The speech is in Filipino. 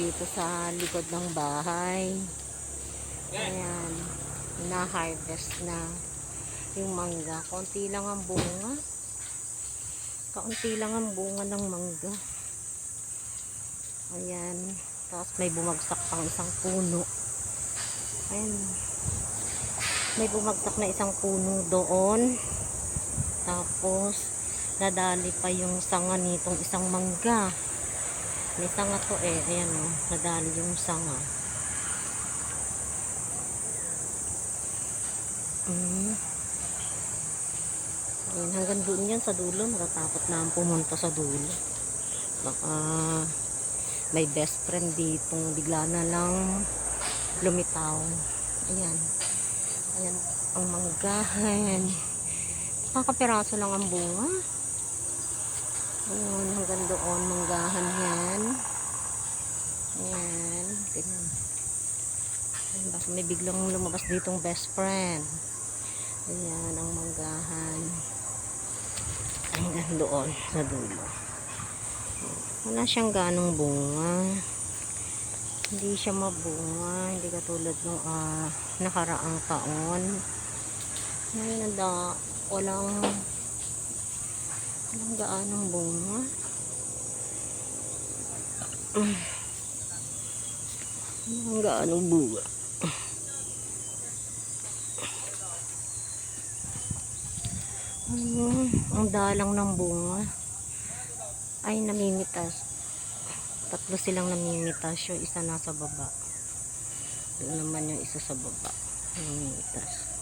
dito sa likod ng bahay. Ayan. Na-harvest na yung mangga. Konti lang ang bunga. Kaunti lang ang bunga ng mangga. Ayan. Tapos may bumagsak pang isang puno. Ayan. May bumagsak na isang puno doon. Tapos, nadali pa yung sanga nitong isang mangga. May sanga to eh. Ayan o. Nadali yung sanga. Mm. Ayan, hanggang doon yan sa dulo. Natatakot na ang pumunta sa dulo. Baka may best friend dito. Bigla na lang lumitaw. Ayan. Ayan ang manggahan. Kakapiraso lang ang bunga. Ayan, hanggang doon manggahan yan. Ayan. Ganyan. Ayan, baka may biglang lumabas ditong best friend. Ayan, ang manggahan. Hanggang doon sa dulo. Wala siyang ganong bunga. Hindi siya mabunga. Hindi katulad ng ah, nakaraang taon. Ngayon, nada, walang walang gaanong bunga. Walang gaanong bunga. Ayun, ang dalang ng bunga ay namimitas. Tatlo silang namimitas. Yung isa nasa baba. Doon naman yung isa sa baba. Namimitas.